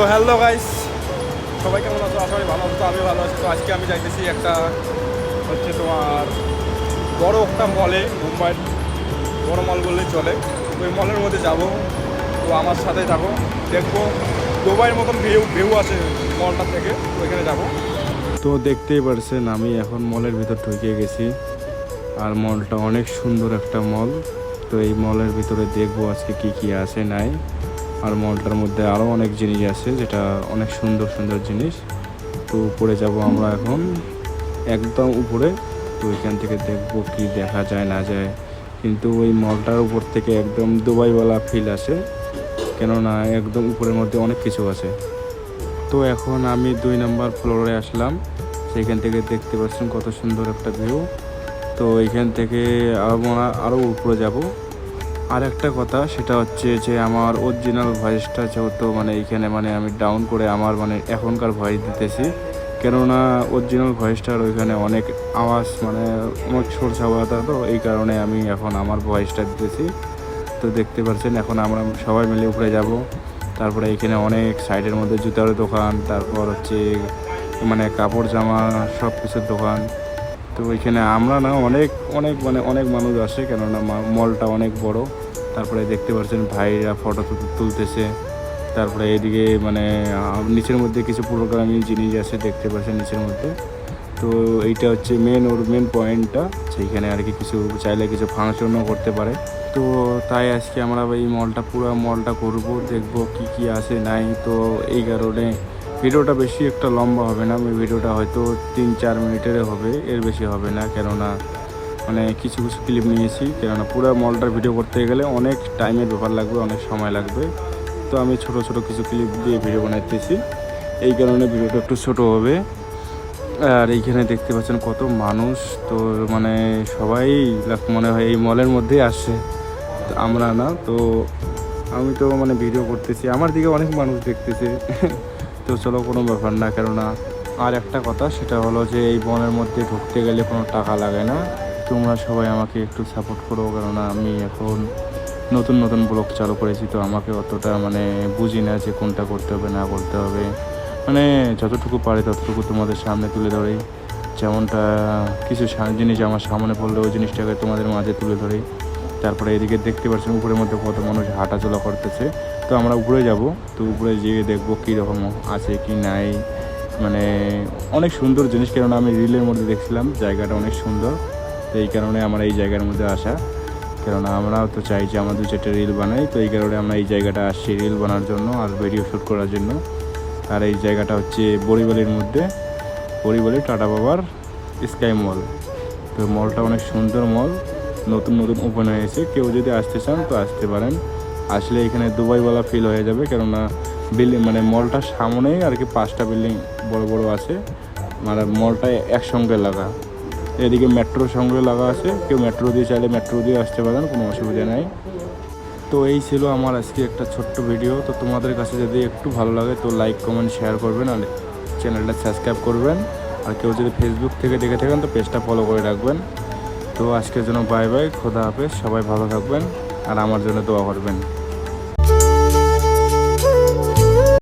So hello guys সবাই কেমন আছো? আশা করি ভালো আছো আমি ভালো আছি। তো আজকে আমি যাইতেছি একটা, হচ্ছে তোমার বড় একটা মলে মুম্বাইয়ের বড় মল বললেই চলে। ওই মলের মধ্যে যাব। তো আমার সাথে থাকো। দেখব, দুবাইয়ের মতন ভিউ ভিউ আছে মলটা থেকে। ওইখানে যাব। তো দেখতেই পারছেন, আমি এখন মলের ভিতর ঢুকে গেছি। আর মলটা অনেক সুন্দর একটা মল তো এই মলের ভিতরে দেখব আজকে কি কি আছে, নাই। আর মলটার মধ্যে আরও অনেক জিনিস আছে যেটা অনেক সুন্দর সুন্দর জিনিস। তো উপরে যাব আমরা এখন। একদম উপরে। তো এখান থেকে দেখব কি দেখা যায়, না যায়। কিন্তু ওই মলটার উপর থেকে একদম দুবাইওয়ালা ফিল আসে কেননা একদম উপরের মধ্যে অনেক কিছু আছে। তো এখন আমি দুই নম্বর ফ্লোরে আসলাম। সেখান থেকে দেখতে পাচ্ছেন কত সুন্দর একটা ভিউ তো এখান থেকে আমরা আরও উপরে যাব। আর একটা কথা, সেটা হচ্ছে যে আমার অরিজিনাল ভয়েসটা যেহেতু মানে এইখানে মানে আমি ডাউন করে আমার মানে এখনকার ভয়েস দিতেছি, কেননা অরিজিনাল ভয়েসটার ওইখানে অনেক আওয়াজ মানে অনেক সরষা বাতা তো, এই কারণে আমি এখন আমার ভয়েসটা দিতেছি। তো দেখতে পাচ্ছেন এখন আমরা সবাই মিলে উপরে যাব। তারপরে এখানে অনেক সাইডের মধ্যে জুতার দোকান, তারপর হচ্ছে মানে কাপড় জামা সব কিছুর দোকান। তো ওইখানে আমরা না অনেক অনেক মানে অনেক মানুষ আসে, কেননা মলটা অনেক বড়। তারপরে দেখতে পাচ্ছেন ভাইরা ফটো তুলতেছে। তারপরে এদিকে মানে নিচের মধ্যে কিছু প্রোগ্রামিং জিনিস আছে দেখতে পাচ্ছেন নিচের মধ্যে। তো এইটা হচ্ছে মেন ওর মেন পয়েন্টটা সেইখানে আর কি কিছু চাইলে কিছু ফাংশনও করতে পারে। তো তাই আজকে আমরা এই মলটা পুরো মলটা করব দেখব কি কি আছে, নাই তো এই কারণে ভিডিওটা বেশি একটা লম্বা হবে না আমি ভিডিওটা হয়তো তিন চার মিনিটের হবে, এর বেশি হবে না, কেননা মানে কিছু কিছু ক্লিপ নিয়েছি, কেননা পুরো মলটার ভিডিও করতে গেলে অনেক টাইমের ব্যাপার লাগবে, অনেক সময় লাগবে। তো আমি ছোট ছোট কিছু ক্লিপ দিয়ে ভিডিও বানাইতেছি, এই কারণে ভিডিওটা একটু ছোট হবে। আর এইখানে দেখতে পাচ্ছেন কত মানুষ, তো মানে সবাই মনে হয় এই মলের মধ্যেই আসছে। তো আমরা না, তো আমি তো মানে ভিডিও করতেছি, আমার দিকে অনেক মানুষ দেখতেছে। তো চলো কোনো ব্যাপার না। কেননা আর একটা কথা, সেটা হলো যে এই বনের মধ্যে ঢুকতে গেলে কোনো টাকা লাগে না। তোমরা সবাই আমাকে একটু সাপোর্ট করো, কেননা আমি এখন নতুন নতুন ব্লগ চালু করেছি, তো আমাকে অতটা মানে বুঝি না যে কোনটা করতে হবে, না করতে হবে। মানে যতটুকু পারি ততটুকু তোমাদের সামনে তুলে ধরি। যেমনটা কিছু জিনিস আমার সামনে পড়লে ওই জিনিসটাকে তোমাদের মাঝে তুলে ধরি। তারপরে এদিকে দেখতে পাচ্ছেন উপরের মধ্যে কত মানুষ হাঁটাচলা করতেছে। তো আমরা উপরে যাব, তো উপরে যেয়ে দেখব কী রকম আছে কি নাই। মানে অনেক সুন্দর জিনিস, কেননা আমি রিলের মধ্যে দেখছিলাম, জায়গাটা অনেক সুন্দর। তো এই কারণে আমরা এই জায়গার মধ্যে আসা। কেননা আমরাও তো চাই যে আমরা দু চারটে রিল বানাই, তো এই কারণে আমরা এই জায়গাটা আসছি রিল বানার জন্য আর ভিডিও শ্যুট করার জন্য। আর এই জায়গাটা হচ্ছে বরিবালির মধ্যে বরিবালি টাটা বাবার স্কাই মল। তো মলটা অনেক সুন্দর মল। নতুন নতুন ওপেন হয়েছে কেউ যদি আসতে চান তো আসতে পারেন। আসলে এখানে দুবাইওয়ালা ফিল হয়ে যাবে কেননা বিল্ডিং মানে মলটার সামনেই আর কি পাঁচটা বিল্ডিং বড় বড় আছে। মানে মলটা একসঙ্গে লাগা। এদিকে মেট্রোর সঙ্গে লাগা আছে। কেউ মেট্রো দিয়ে চাইলে মেট্রো দিয়ে আসতে পারেন, কোনো অসুবিধা নাই। তো এই ছিল আমার আজকে একটা ছোট্ট ভিডিও তো তোমাদের কাছে যদি একটু ভালো লাগে তো লাইক কমেন্ট শেয়ার করবেন আর চ্যানেলটা সাবস্ক্রাইব করবেন। আর কেউ যদি ফেসবুক থেকে দেখে থাকেন তো পেজটা ফলো করে রাখবেন। তো আজকের জন্য বাই বাই খোদা হাফেজ, সবাই ভালো থাকবেন আর আমার জন্য দোয়া করবেন।